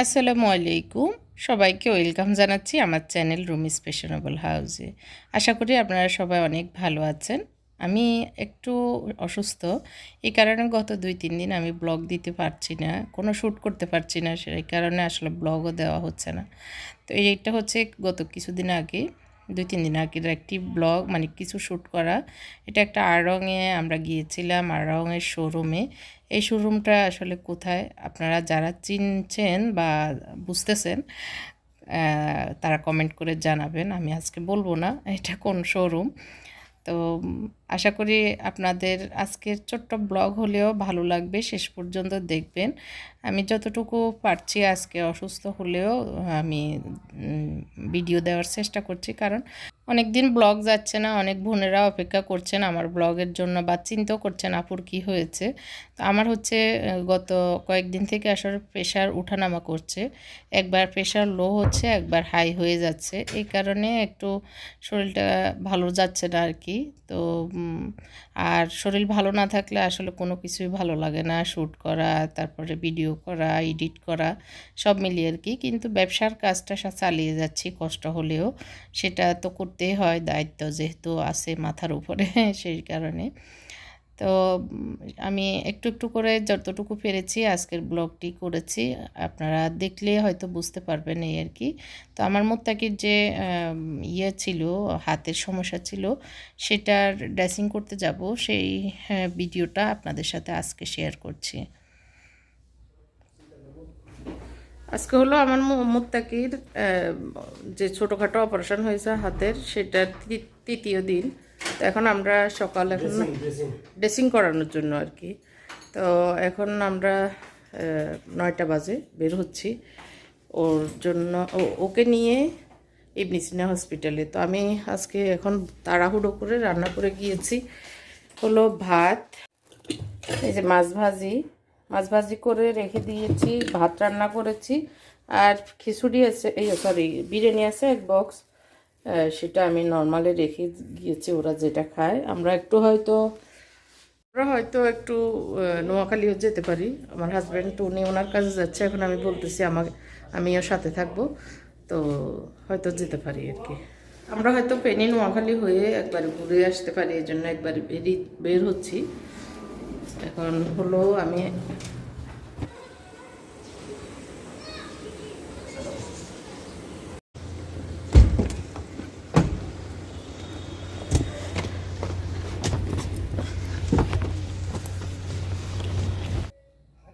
আসসালামু আলাইকুম। সবাইকে ওয়েলকাম জানাচ্ছি আমার চ্যানেল রুমিস ফ্যাশনেবল হাউসে। আশা করি আপনারা সবাই অনেক ভালো আছেন। আমি একটু অসুস্থ। এই কারণে গত দুই, তিন দিন আমি ব্লগ দিতে পারছি না, কোনো শ্যুট করতে পারছি না, সেই কারণে আসলে ব্লগও দেওয়া হচ্ছে না। তো এইটা হচ্ছে গত কিছুদিন আগে দুই, তিন দিন আগের একটি ব্লগ মানে কিছু শ্যুট করা। এটা একটা আড়ংয়ে আমরা গিয়েছিলাম আড়ংয়ের শোরুমে এই শোরুমটা আসলে কোথায়? আপনারা যারা চিনছেন বা বুঝতেছেন তারা কমেন্ট করে জানাবেন। আমি আজকে বলব না, এটা কোন শোরুম তো আশা করি আপনাদের আজকের ছোট্ট ব্লগ হলেও ভালো লাগবে। শেষ পর্যন্ত দেখবেন। আমি যতটুকু পারছি আজকে অসুস্থ হলেও আমি ভিডিও দেওয়ার চেষ্টা করছি। কারণ অনেক দিন ব্লগ যাচ্ছে না, অনেক বোনেরা অপেক্ষা করছেন আমার ব্লগের জন্য বা চিন্তাও করছেন আপুর কি হয়েছে। তো আমার হচ্ছে, গত কয়েকদিন থেকে আসলে প্রেশার উঠানামা করছে। একবার প্রেশার লো হচ্ছে, একবার হাই হয়ে যাচ্ছে। এই কারণে একটু শরীরটা ভালো যাচ্ছে না আর কি। তো আর শরীর ভালো না থাকলে আসলে কোনো কিছুই ভালো লাগে না। শ্যুট করা, তারপরে ভিডিও করা, এডিট করা, সব মিলিয়ে আর কি। কিন্তু ব্যবসার কাজটা সা- চালিয়ে যাচ্ছি, কষ্ট হলেও। সেটা তো করতেই হয়, দায়িত্ব যেহেতু আছে মাথার উপরে, সেই কারণে। তো আমি একটু একটু করে যতটুকু পেরেছি আজকের ব্লগটি করেছি। আপনারা দেখলে হয়তো বুঝতে পারবেন এই আর কি। তো আমার মোত্তাকির যে ইয়ে ছিল হাতের সমস্যা ছিল সেটার ড্রেসিং করতে যাব সেই হ্যাঁ, ভিডিওটা আপনাদের সাথে আজকে শেয়ার করছি। আজকে হলো আমার মোত্তাকির যে ছোটোখাটো অপারেশন হয়েছে হাতের সেটার তৃতীয় দিন। তো এখন আমরা সকাল এখন ড্রেসিং করানোর জন্য আর কি। তো এখন আমরা নয়টা বাজে বের হচ্ছি। ওর জন্য ওকে নিয়ে ইবনি সিনা হসপিটালে। তো আমি আজকে এখন তাড়াহুড়ো করে রান্না করে গিয়েছি। হলো ভাত এই যে মাছ ভাজি। মাছ ভাজি করে রেখে দিয়েছি ভাত রান্না করেছি। আর খিচুড়ি আছে এই সরি বিরিয়ানি আছে এক বক্স সেটা আমি নর্মালে রেখে গিয়েছি, ওরা যেটা খায়। আমরা একটু হয়তো, আমরা হয়তো একটু নোয়াখালীও যেতে পারি। আমার হাজব্যান্ড উনি ওনার কাজে যাচ্ছে, এখন আমি বলতেছি আমাকে, আমিও সাথে থাকব। তো হয়তো যেতে পারি আর কি। আমরা হয়তো পেনি নোয়াখালী হয়ে একবার ঘুরে আসতে পারি, এই জন্য একবার বেরিয়ে বের হচ্ছি। এখন হলো আমি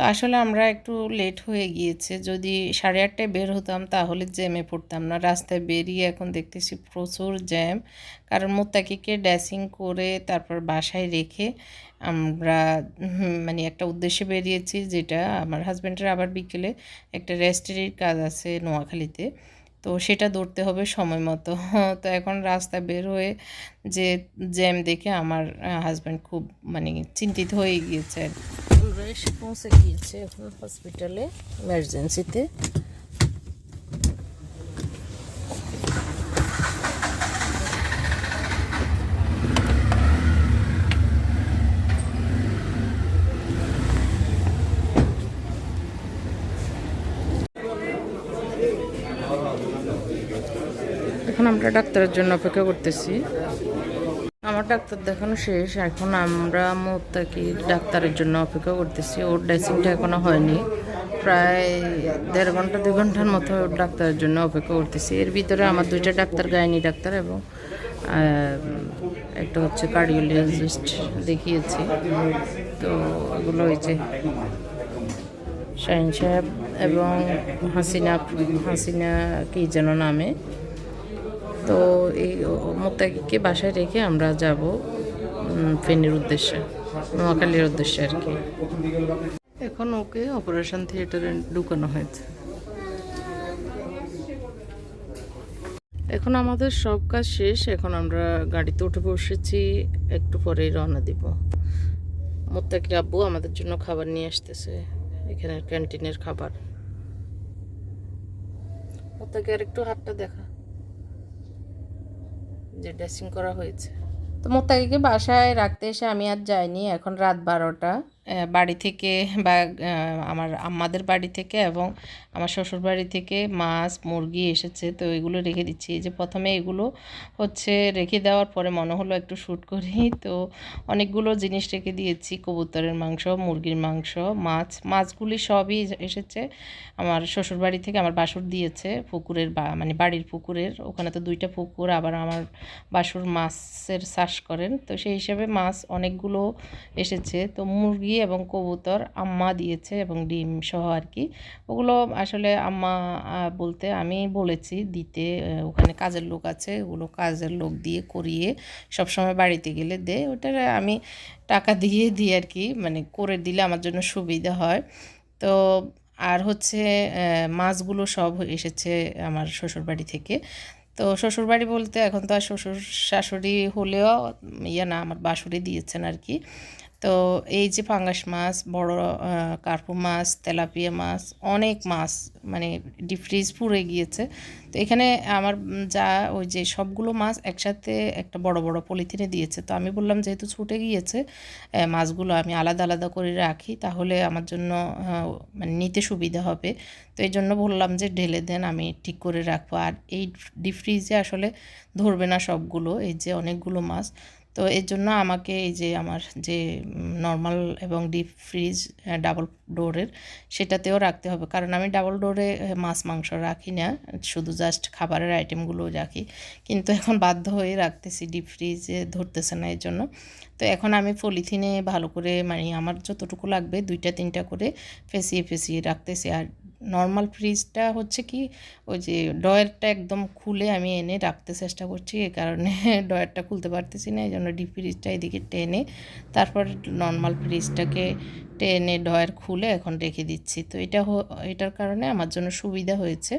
তো আসলে আমরা একটু লেট হয়ে গিয়েছে। যদি সাড়ে আটটায় বের হতাম তাহলে জ্যামে পড়তাম না। রাস্তায় বেরিয়ে এখন দেখতেছি প্রচুর জ্যাম কারণ মোত্তাকিকে ড্যাসিং করে তারপর বাসায় রেখে আমরা মানে একটা উদ্দেশ্যে বেরিয়েছি যেটা আমার হাজব্যান্ডের আবার বিকেলে একটা রেস্টের কাজ আছে নোয়াখালীতে। তো সেটা দৌড়তে হবে সময় মতো। তো এখন রাস্তা বের হয়ে যে জ্যাম দেখে আমার হাজব্যান্ড খুব মানে চিন্তিত হয়ে গিয়েছে আমরা পৌঁছে গিয়েছে এখন হসপিটালে ইমার্জেন্সিতে এখন আমরা ডাক্তারের জন্য অপেক্ষা করতেছি। আমার ডাক্তার দেখানো শেষ, এখন আমরা মোত্তাকি ডাক্তারের জন্য অপেক্ষা করতেছি। ওর ড্রেসিংটা এখনও হয়নি। প্রায় দেড় ঘণ্টা, দুই ঘণ্টার মতো ডাক্তারের জন্য অপেক্ষা করতেছি। এর ভিতরে আমার দুইটা ডাক্তার গায়নি ডাক্তার এবং একটা হচ্ছে কার্ডিওলজিস্ট দেখিয়েছি। তো এগুলো হয়েছে শাহিন সাহেব এবং হাসিনা হাসিনা কি যেন নামে। তো এই মোত্তাকিকে বাসায় রেখে আমরা যাব ফেনীর উদ্দেশ্যে নোয়াখালীর উদ্দেশ্যে আর কি। এখন ওকে অপারেশন থিয়েটারে ঢুকানো হয়েছে। এখন আমাদের সব কাজ শেষ এখন আমরা গাড়িতে উঠে বসেছি একটু পরেই রওনা দিব। মোত্তাকির আব্বু আমাদের জন্য খাবার নিয়ে আসতেছে এখানের ক্যান্টিনের খাবার। মোত্তাকি আর একটু হাতটা দেখা। যে ড্রেসিং করা হয়েছে। তো মোত্তাকিকে বাসায় রাখতে এসে আমি আর যাইনি, এখন রাত বারোটা। বাড়ি থেকে বা আমার আম্মাদের বাড়ি থেকে এবং আমার শ্বশুর বাড়ি থেকে মাছ, মুরগি এসেছে। তো এগুলো রেখে দিচ্ছি। এই যে প্রথমে এগুলো হচ্ছে রেখে দেওয়ার পরে মনে হলো একটু শ্যুট করি। তো অনেকগুলো জিনিস রেখে দিয়েছি। কবুতরের মাংস, মুরগির মাংস, মাছ, মাছগুলি সবই এসেছে। আমার শ্বশুর বাড়ি থেকে আমার বাসুর দিয়েছে পুকুরের বা মানে বাড়ির পুকুরের। ওখানে তো দুইটা পুকুর, আবার আমার বাসুর মাছের চাষ করেন। তো সেই হিসাবে মাছ অনেকগুলো এসেছে। তো মুরগি এবং কবুতর আম্মা দিয়েছে এবং ডিম সহ আর কি। ওগুলো আসলে আম্মা বলতে আমি বলেছি দিতে ওখানে কাজের লোক আছে, ওগুলো কাজের লোক দিয়ে করিয়ে সবসময় বাড়িতে গেলে দে ওটা আমি টাকা দিয়ে দিই আর কি মানে করে দিলে আমার জন্য সুবিধা হয়। তো আর হচ্ছে মাছগুলো সব এসেছে আমার শ্বশুরবাড়ি থেকে। তো শ্বশুরবাড়ি বলতে এখন তো আর শ্বশুর শাশুড়ি হলেও ইয়ে না, আমার বাসুরি দিয়েছেন আর কি। তো এই যে পাঙ্গাস মাছ, বড় কার্পু মাছ, তেলাপিয়া মাছ, অনেক মাছ মানে ডিপ ফ্রিজ পুড়ে গিয়েছে। তো এখানে আমার যা ওই যে সবগুলো মাছ একসাথে একটা বড় বড় পলিথিনে দিয়েছে। তো আমি বললাম, যেহেতু ছুটে গিয়েছে মাছগুলো আমি আলাদা আলাদা করে রাখি, তাহলে আমার জন্য মানে নিতে সুবিধা হবে। তো এই জন্য বললাম যে, ঢেলে দেন, আমি ঠিক করে রাখব। আর এই ডিপ ফ্রিজে আসলে ধরবে না সবগুলো, এই যে অনেকগুলো মাছ। তো এর জন্য আমাকে এই যে আমার যে নর্মাল এবং ডিপ ফ্রিজ ডাবল ডোরের সেটাতেও রাখতে হবে। কারণ আমি ডাবল ডোরে মাছ, মাংস রাখি না, শুধু জাস্ট খাবারের আইটেমগুলো রাখি। কিন্তু এখন বাধ্য হয়ে রাখতেছি ডিপ ফ্রিজে ধরতেছে না এর জন্য। তো এখন আমি পলিথিনে ভালো করে মানে আমার যতটুকু লাগবে দুইটা, তিনটা করে ফেসিয়ে ফেসিয়ে রাখতেছি। আর নর্মাল ফ্রিজটা হচ্ছে কি, ওই যে ডয়ারটা একদম খুলে আমি এনে রাখতে চেষ্টা করছি, এ কারণে ডয়ারটা খুলতে পারতেছি না, এই জন্য ডিপ ফ্রিজটা এদিকে টেনে তারপর নর্মাল ফ্রিজটাকে টেনে ডয়ার খুলে এখন রেখে দিচ্ছি। তো এটা এটার কারণে আমার জন্য সুবিধা হয়েছে।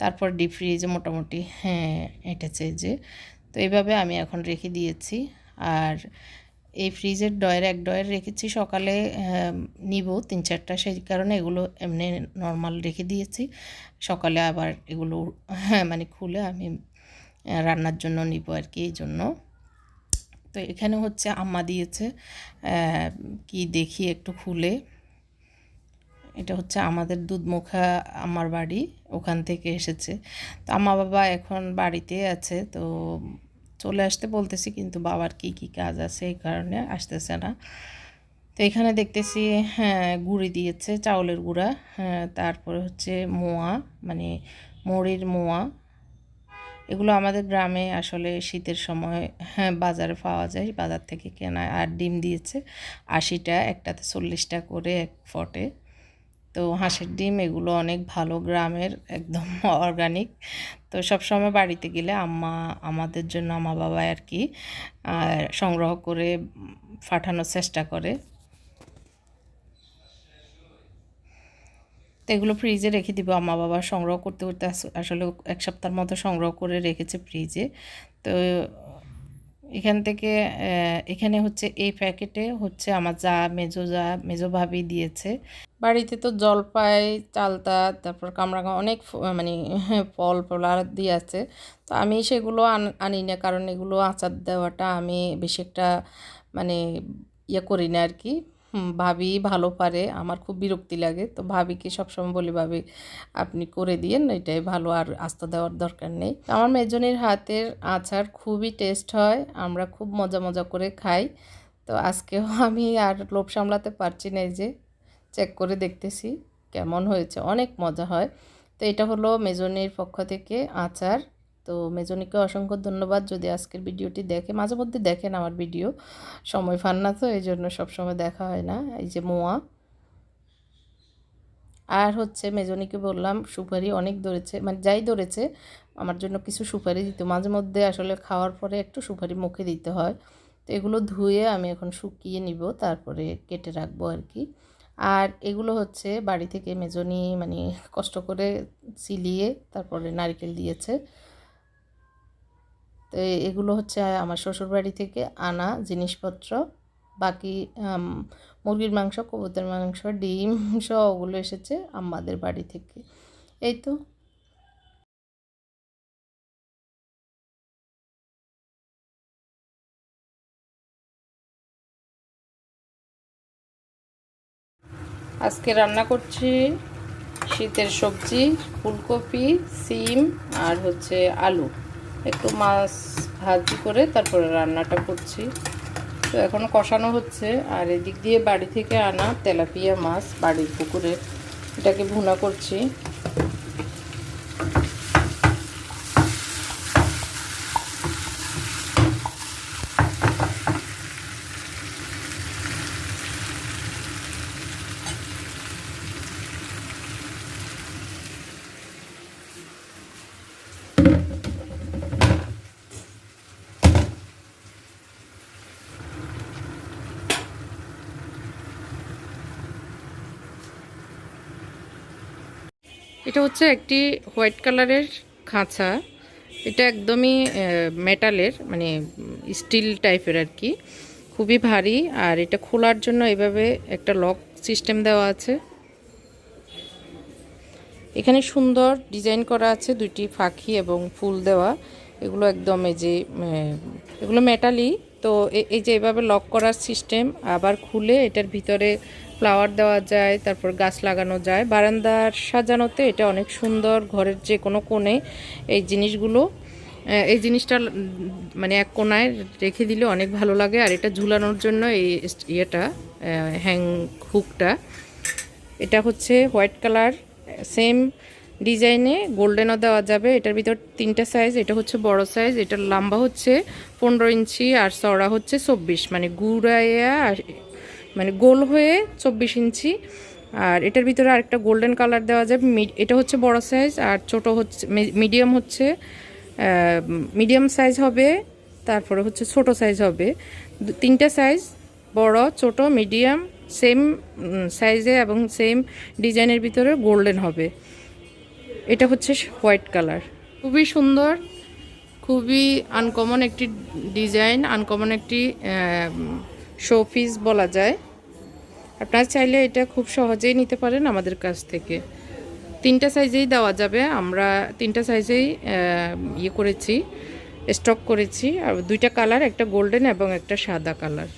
তারপর ডিপ ফ্রিজে মোটামুটি হ্যাঁ এটেছে যে। তো এইভাবে আমি এখন রেখে দিয়েছি। আর এই ফ্রিজের ডয়ের এক ডয়ের রেখেছি, সকালে নিব তিন চারটা। সেই কারণে এগুলো এমনি নর্মাল রেখে দিয়েছি। সকালে আবার এগুলো হ্যাঁ মানে খুলে আমি রান্নার জন্য নিব আর কি, এই জন্য। তো এখানে হচ্ছে আম্মা দিয়েছে কি দেখি একটু খুলে। এটা হচ্ছে আমাদের দুধমুখা আমার বাড়ি, ওখান থেকে এসেছে। তো আম্মা বাবা এখন বাড়িতে আছে, তো চলে আসতে বলতেছি, কিন্তু বাবার কি কি কাজ আছে এই কারণে আসতেছে না। তো এখানে দেখতেছি হ্যাঁ গুঁড়ি দিয়েছে, চাউলের গুঁড়া হ্যাঁ তারপরে হচ্ছে মোয়া মানে মুড়ির মোয়া। এগুলো আমাদের গ্রামে আসলে শীতের সময় হ্যাঁ বাজারে পাওয়া যায়। বাজার থেকে কেনা, আর ডিম দিয়েছে আশিটা, একটাতে চল্লিশটা করে এক ফটে। তো হাঁসের ডিম এগুলো অনেক ভালো গ্রামের, একদম অর্গানিক তো সবসময় বাড়িতে গেলে আম্মা আমাদের জন্য আমা বাবা আর কি সংগ্রহ করে পাঠানোর চেষ্টা করে। তো এগুলো ফ্রিজে রেখে দিব। আম্মা বাবা সংগ্রহ করতে করতে আসলে এক সপ্তাহের মতো সংগ্রহ করে রেখেছে ফ্রিজে তো এখান থেকে এখানে হচ্ছে এই প্যাকেটে হচ্ছে আমার যা মেজো যা মেজো ভাবি দিয়েছে। বাড়িতে তো জলপাই, চালতা, তারপর কামরাঙা অনেক মানে ফল ফলার দিয়ে আছে। তো আমি সেগুলো আনি না, কারণ এগুলো আচার দেওয়াটা আমি বেশি একটা মানে ইয়ে করি না আর কি। ভাবি ভালো পারে, আমার খুব বিরক্তি লাগে। তো ভাবিকে সবসময় বলি, ভাবি, আপনি করে দিয়েন, এটাই ভালো, আর আস্তা দেওয়ার দরকার নেই। আমার মেজনির হাতের আচার খুবই টেস্ট হয়, আমরা খুব মজা মজা করে খাই। তো আজকেও আমি আর লোভ সামলাতে পারছি না যে চেক করে দেখতেছি, কেমন হয়েছে, অনেক মজা হয়। তো এটা হলো মেজনির পক্ষ থেকে আচার। তো মেজনিকে অসংখ্য ধন্যবাদ যদি আজকের ভিডিওটি দেখে, মাঝে মধ্যে দেখেন আমার ভিডিও, সময় ফান না তো এই জন্য সবসময় দেখা হয় না, এই যে মোয়া। আর হচ্ছে মেজনিকে বললাম, সুপারি অনেক ধরেছে মানে যাই ধরেছে, আমার জন্য কিছু সুপারি দিত। মাঝে মধ্যে আসলে খাওয়ার পরে একটু সুপারি মুখে দিতে হয়। তো এগুলো ধুয়ে আমি এখন শুকিয়ে নিব, তারপরে কেটে রাখব আর কি। আর এগুলো হচ্ছে বাড়ি থেকে মেজনি মানে কষ্ট করে সিলিয়ে তারপরে নারকেল দিয়েছে। তো এগুলো হচ্ছে আমার শ্বশুরবাড়ি থেকে আনা জিনিসপত্র। বাকি মুরগির মাংস, কবুতর মাংস, ডিম সহ ওগুলো এসেছে আমাদের বাড়ি থেকে। এই তো। আজকে রান্না করছি শীতের সবজি, ফুলকপি, সিম আর হচ্ছে আলু। একটু মাছ ভাজি করে তারপরে রান্নাটা করছি। তো এখনও কষানো হচ্ছে। আর এদিক দিয়ে বাড়ি থেকে আনা তেলাপিয়া মাছ বাড়ির পুকুরে। এটাকে ভুনা করছি। এটা হচ্ছে একটি হোয়াইট কালারের খাঁচা। এটা একদমই মেটালের মানে স্টিল টাইপের আর কি। খুবই ভারী, আর এটা খোলার জন্য এভাবে একটা লক সিস্টেম দেওয়া আছে। এখানে সুন্দর ডিজাইন করা আছে, দুইটি ফাঁকি এবং ফুল দেওয়া। এগুলো একদম এই যে এগুলো মেটালি। তো এই যে এভাবে লক করার সিস্টেম আবার খুলে এটার ভিতরে ফ্লাওয়ার দেওয়া যায়, তারপর গাছ লাগানো যায়। বারান্দার সাজানোতে এটা অনেক সুন্দর, ঘরের যে কোনো কোণে এই জিনিসগুলো এই জিনিসটা মানে এক কোনায় রেখে দিলে অনেক ভালো লাগে। আর এটা ঝুলানোর জন্য এই ইয়েটা হ্যাং হুকটা, এটা হচ্ছে হোয়াইট কালার, সেম ডিজাইনে গোল্ডেনও দেওয়া যাবে। এটার ভিতর তিনটা সাইজ, এটা হচ্ছে বড় সাইজ, এটার লম্বা হচ্ছে পনেরো ইঞ্চি আর চড়া হচ্ছে চব্বিশ। মানে গুড়াইয়া মানে গোল হয়ে চব্বিশ ইঞ্চি। আর এটার ভিতরে আরেকটা গোল্ডেন কালার দেওয়া যাবে এটা হচ্ছে বড় সাইজ আর ছোট হচ্ছে মিডিয়াম হচ্ছে মিডিয়াম সাইজ হবে, তারপরে হচ্ছে ছোট সাইজ হবে। তিনটা সাইজ বড়, ছোট মিডিয়াম সেম সাইজে এবং সেম ডিজাইনের ভিতরে গোল্ডেন হবে। এটা হচ্ছে হোয়াইট কালার খুবই সুন্দর, খুবই আনকমন একটি ডিজাইন আনকমন একটি শোপিস বলা যায়। আপনারা চাইলে এটা খুব সহজেই নিতে পারেন আমাদের কাছ থেকে। তিনটা সাইজেই দেওয়া যাবে। আমরা তিনটা সাইজেই ইয়ে করেছি স্টক করেছি। আর দুইটা কালার একটা গোল্ডেন এবং একটা সাদা কালার